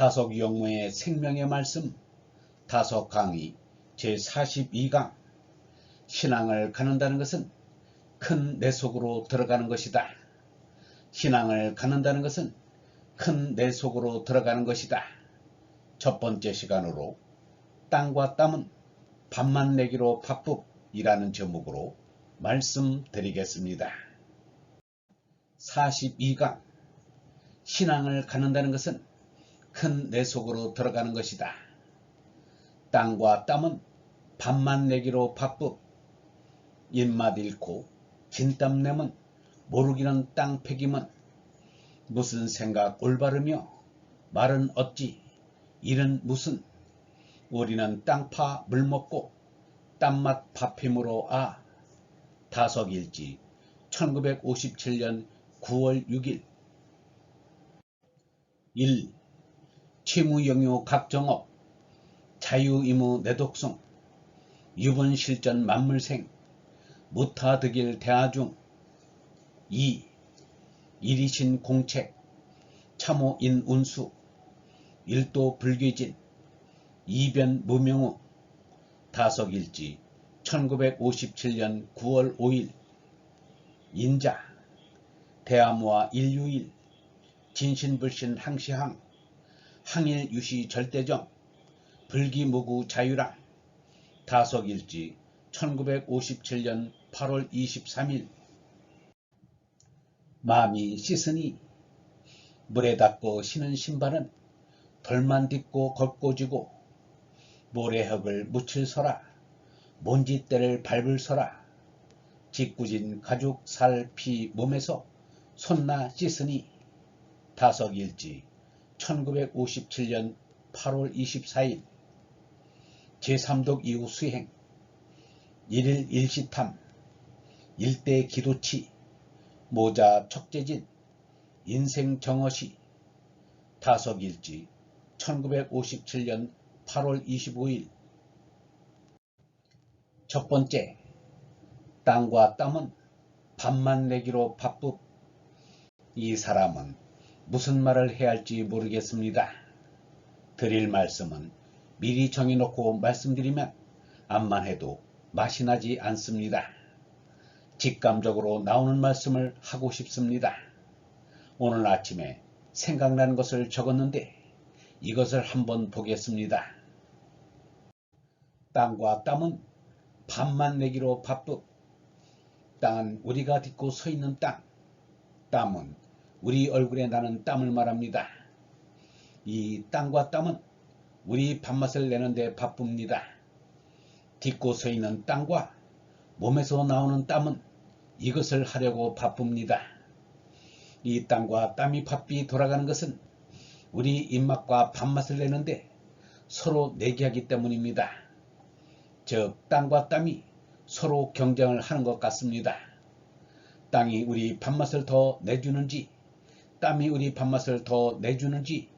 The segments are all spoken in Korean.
다속 영모의 생명의 말씀 다속 강의 제42강 신앙을 갖는다는 것은 큰 내 속으로 들어가는 것이다. 신앙을 갖는다는 것은 큰 내 속으로 들어가는 것이다. 첫 번째 시간으로 땅과 땀은 밥만 내기로 바쁘이라는 제목으로 말씀드리겠습니다. 42강 신앙을 갖는다는 것은 큰 내 속으로 들어가는 것이다. 땅과 땀은 밥만 내기로 바쁘. 입맛 잃고 진땀 내면 모르기는 땅 패기면 무슨 생각 올바르며 말은 어찌 일은 무슨. 우리는 땅파 물 먹고 땀맛 밥힘으로 아. 다석일지 1957년 9월 6일. 1. 채무 영유 각정업 자유의무 내독성 유분실전 만물생 무타득일 대하중 2. 일이신 공책 참호인 운수 일도 불귀진 이변 무명우 다석일지 1957년 9월 5일 인자 대암화 인류일 진신불신 항시항 항일 유시 절대정 불기무구 자유랑 다석일지 1957년 8월 23일. 마음이 씻으니 물에 닦고 신은 신발은 덜만 딛고 걷고 지고 모래흙을 묻힐 서라. 먼지때를 밟을 서라. 짓궂은 가죽 살 피 몸에서 손나 씻으니 다석일지 1957년 8월 24일 제3독 이후 수행 일일 일시탐 일대 기도치 모자 척재진 인생 정어시 다석일지 1957년 8월 25일. 첫 번째 땅과 땀은 밥만 내기로 바쁘. 이 사람은 무슨 말을 해야 할지 모르겠습니다. 드릴 말씀은 미리 정해놓고 말씀드리면 암만 해도 맛이 나지 않습니다. 직감적으로 나오는 말씀을 하고 싶습니다. 오늘 아침에 생각난 것을 적었는데 이것을 한번 보겠습니다. 땅과 땀은 밥만 내기로 바쁘. 땅은 우리가 딛고 서 있는 땅. 땀은 우리 얼굴에 나는 땀을 말합니다. 이 땅과 땀은 우리 밥맛을 내는데 바쁩니다. 딛고 서 있는 땅과 몸에서 나오는 땀은 이것을 하려고 바쁩니다. 이 땅과 땀이 바삐 돌아가는 것은 우리 입맛과 밥맛을 내는데 서로 내기하기 때문입니다. 즉 땅과 땀이 서로 경쟁을 하는 것 같습니다. 땅이 우리 밥맛을 더 내주는지 땀이 우리 밥맛을 더 내주는지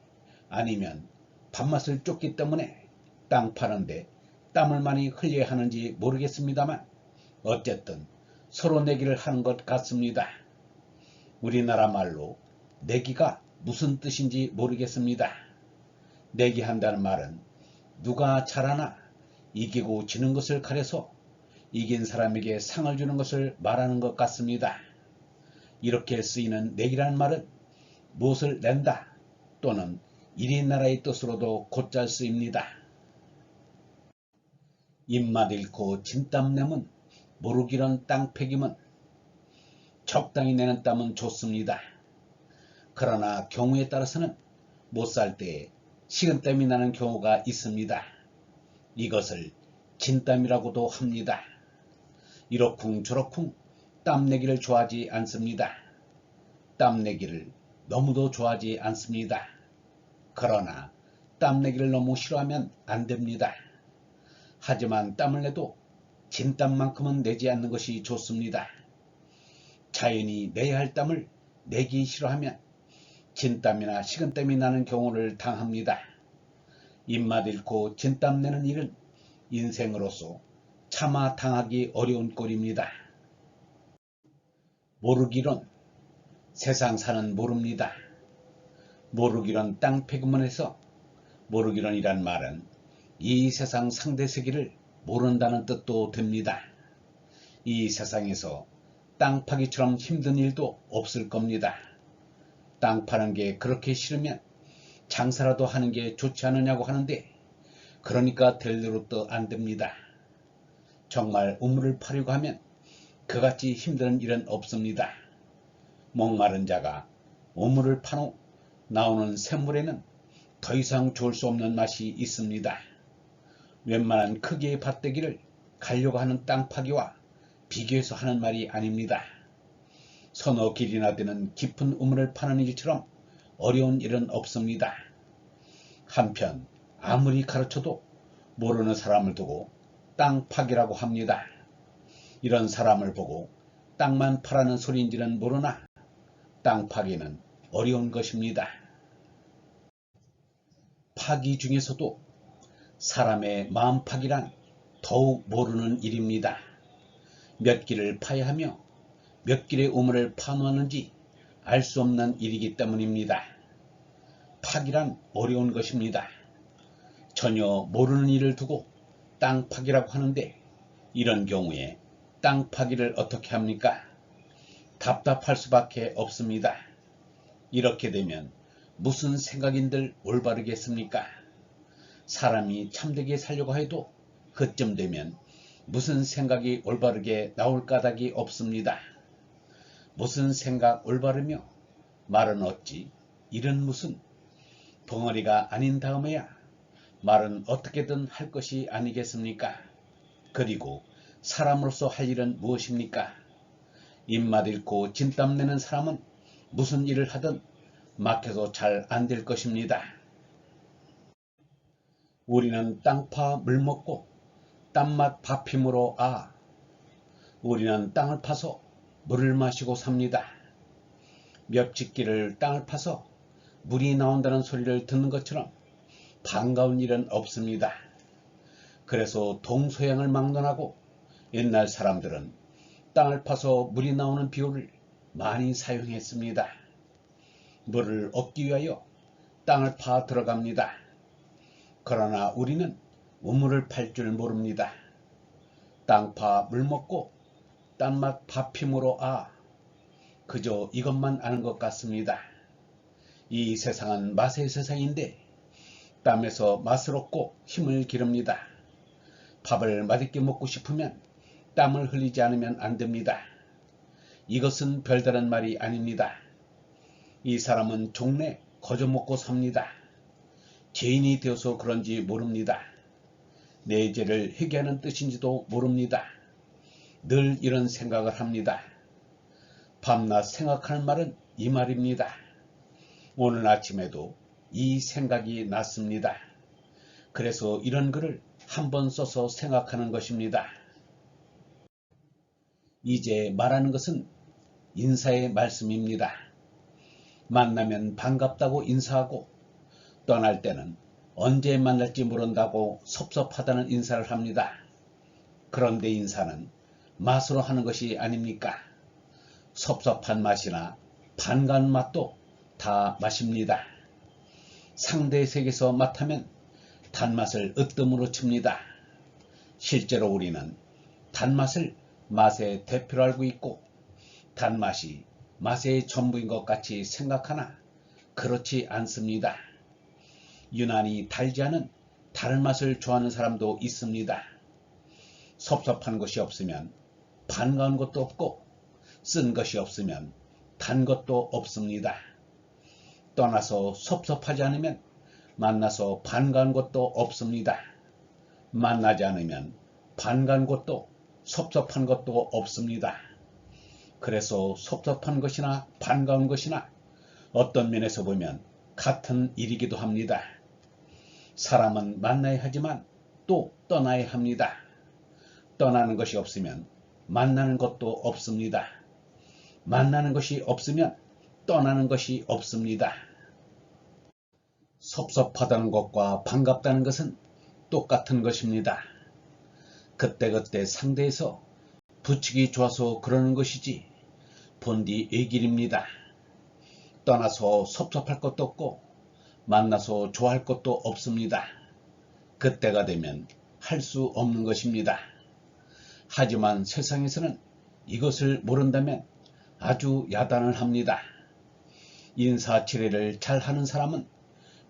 아니면 밥맛을 쫓기 때문에 땅 파는데 땀을 많이 흘려야 하는지 모르겠습니다만 어쨌든 서로 내기를 하는 것 같습니다. 우리나라 말로 내기가 무슨 뜻인지 모르겠습니다. 내기한다는 말은 누가 잘하나 이기고 지는 것을 가려서 이긴 사람에게 상을 주는 것을 말하는 것 같습니다. 이렇게 쓰이는 내기라는 말은 무엇을 낸다 또는 이리 나라의 뜻으로도 곧잘 쓰입니다. 입맛 잃고 진땀 내면 모르기런 땅패기면 적당히 내는 땀은 좋습니다. 그러나 경우에 따라서는 못 살 때 식은땀이 나는 경우가 있습니다. 이것을 진땀이라고도 합니다. 이러쿵저러쿵 땀내기를 좋아하지 않습니다. 땀내기를 너무도 좋아하지 않습니다. 그러나 땀내기를 너무 싫어하면 안 됩니다. 하지만 땀을 내도 진땀만큼은 내지 않는 것이 좋습니다. 자연히 내야 할 땀을 내기 싫어하면 진땀이나 식은땀이 나는 경우를 당합니다. 입맛 잃고 진땀 내는 일은 인생으로서 차마 당하기 어려운 꼴입니다. 모르기론 세상 사는 모릅니다. 모르기론 땅 패구먼에서 모르기론이란 말은 이 세상 상대 세계를 모른다는 뜻도 됩니다. 이 세상에서 땅 파기처럼 힘든 일도 없을 겁니다. 땅 파는 게 그렇게 싫으면 장사라도 하는 게 좋지 않느냐고 하는데 그러니까 될 대로 또안 됩니다. 정말 우물을 파려고 하면 그같이 힘든 일은 없습니다. 목마른 자가 우물을 파노 나오는 샘물에는 더 이상 좋을 수 없는 맛이 있습니다. 웬만한 크기의 밭대기를 가려고 하는 땅 파기와 비교해서 하는 말이 아닙니다. 서너 길이나 되는 깊은 우물을 파는 일처럼 어려운 일은 없습니다. 한편 아무리 가르쳐도 모르는 사람을 두고 땅 파기라고 합니다. 이런 사람을 보고 땅만 파라는 소리인지는 모르나 땅 파기는 어려운 것입니다. 파기 중에서도 사람의 마음 파기란 더욱 모르는 일입니다. 몇 길을 파야 하며 몇 길의 우물을 파놓았는지 알 수 없는 일이기 때문입니다. 파기란 어려운 것입니다. 전혀 모르는 일을 두고 땅 파기라고 하는데 이런 경우에 땅 파기를 어떻게 합니까? 답답할 수밖에 없습니다. 이렇게 되면 무슨 생각인들 올바르겠습니까? 사람이 참되게 살려고 해도 그쯤 되면 무슨 생각이 올바르게 나올 까닭이 없습니다. 무슨 생각 올바르며 말은 어찌 일은 무슨 벙어리가 아닌 다음에야 말은 어떻게든 할 것이 아니겠습니까? 그리고 사람으로서 할 일은 무엇입니까? 입맛 잃고 진땀 내는 사람은 무슨 일을 하든 막혀서 잘 안 될 것입니다. 우리는 땅파 물 먹고 땀맛 밥 힘으로 아. 우리는 땅을 파서 물을 마시고 삽니다. 멱짓기를 땅을 파서 물이 나온다는 소리를 듣는 것처럼 반가운 일은 없습니다. 그래서 동서양을 막론하고 옛날 사람들은 땅을 파서 물이 나오는 비유를 많이 사용했습니다. 물을 얻기 위하여 땅을 파 들어갑니다. 그러나 우리는 우물을 팔 줄 모릅니다. 땅 파 물 먹고 딴맛 밥 힘으로 아 그저 이것만 아는 것 같습니다. 이 세상은 맛의 세상인데 땀에서 맛을 얻고 힘을 기릅니다. 밥을 맛있게 먹고 싶으면 땀을 흘리지 않으면 안 됩니다. 이것은 별다른 말이 아닙니다. 이 사람은 종래 거저 먹고 삽니다. 죄인이 되어서 그런지 모릅니다. 내 죄를 회개하는 뜻인지도 모릅니다. 늘 이런 생각을 합니다. 밤낮 생각하는 말은 이 말입니다. 오늘 아침에도 이 생각이 났습니다. 그래서 이런 글을 한번 써서 생각하는 것입니다. 이제 말하는 것은 인사의 말씀입니다. 만나면 반갑다고 인사하고 떠날 때는 언제 만날지 모른다고 섭섭하다는 인사를 합니다. 그런데 인사는 맛으로 하는 것이 아닙니까? 섭섭한 맛이나 반가운 맛도 다 맛입니다. 상대 색에서 맛하면 단맛을 으뜸으로 칩니다. 실제로 우리는 단맛을 맛의 대표로 알고 있고 단맛이 맛의 전부인 것 같이 생각하나 그렇지 않습니다. 유난히 달지 않은 다른 맛을 좋아하는 사람도 있습니다. 섭섭한 것이 없으면 반가운 것도 없고 쓴 것이 없으면 단 것도 없습니다. 떠나서 섭섭하지 않으면 만나서 반가운 것도 없습니다. 만나지 않으면 반가운 것도 섭섭한 것도 없습니다. 그래서 섭섭한 것이나 반가운 것이나 어떤 면에서 보면 같은 일이기도 합니다. 사람은 만나야 하지만 또 떠나야 합니다. 떠나는 것이 없으면 만나는 것도 없습니다. 만나는 것이 없으면 떠나는 것이 없습니다. 섭섭하다는 것과 반갑다는 것은 똑같은 것입니다. 그때그때 상대에서 부치기 좋아서 그러는 것이지 본디 애길입니다. 떠나서 섭섭할 것도 없고 만나서 좋아할 것도 없습니다. 그때가 되면 할 수 없는 것입니다. 하지만 세상에서는 이것을 모른다면 아주 야단을 합니다. 인사치레를 잘하는 사람은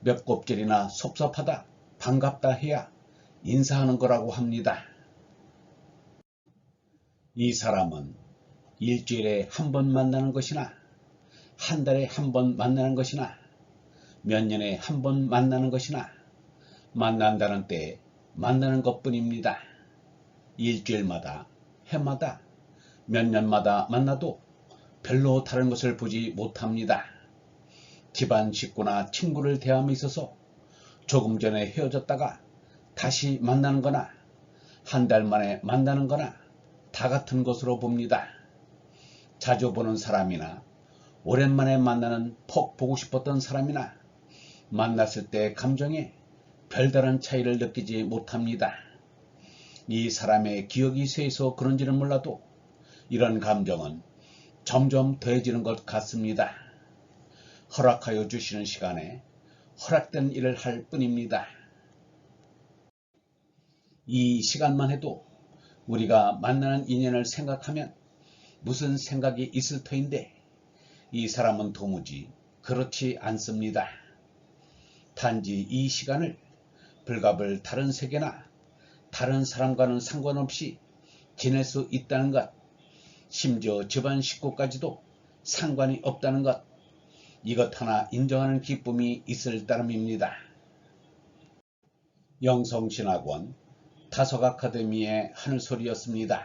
몇 곱절이나 섭섭하다, 반갑다 해야 인사하는 거라고 합니다. 이 사람은 일주일에 한 번 만나는 것이나 한 달에 한 번 만나는 것이나 몇 년에 한 번 만나는 것이나 만난다는 때 만나는 것뿐입니다. 일주일마다, 해마다, 몇 년마다 만나도 별로 다른 것을 보지 못합니다. 집안 식구나 친구를 대함에 있어서 조금 전에 헤어졌다가 다시 만나는 거나 한 달 만에 만나는 거나 다 같은 것으로 봅니다. 자주 보는 사람이나 오랜만에 만나는 퍽 보고 싶었던 사람이나 만났을 때 감정에 별다른 차이를 느끼지 못합니다. 이 사람의 기억이 쇠해서 그런지는 몰라도 이런 감정은 점점 더해지는 것 같습니다. 허락하여 주시는 시간에 허락된 일을 할 뿐입니다. 이 시간만 해도 우리가 만나는 인연을 생각하면 무슨 생각이 있을 터인데 이 사람은 도무지 그렇지 않습니다. 단지 이 시간을 불갑을 다른 세계나 다른 사람과는 상관없이 지낼 수 있다는 것, 심지어 집안 식구까지도 상관이 없다는 것, 이것 하나 인정하는 기쁨이 있을 따름입니다. 영성신학원 다석 아카데미의 하늘소리였습니다.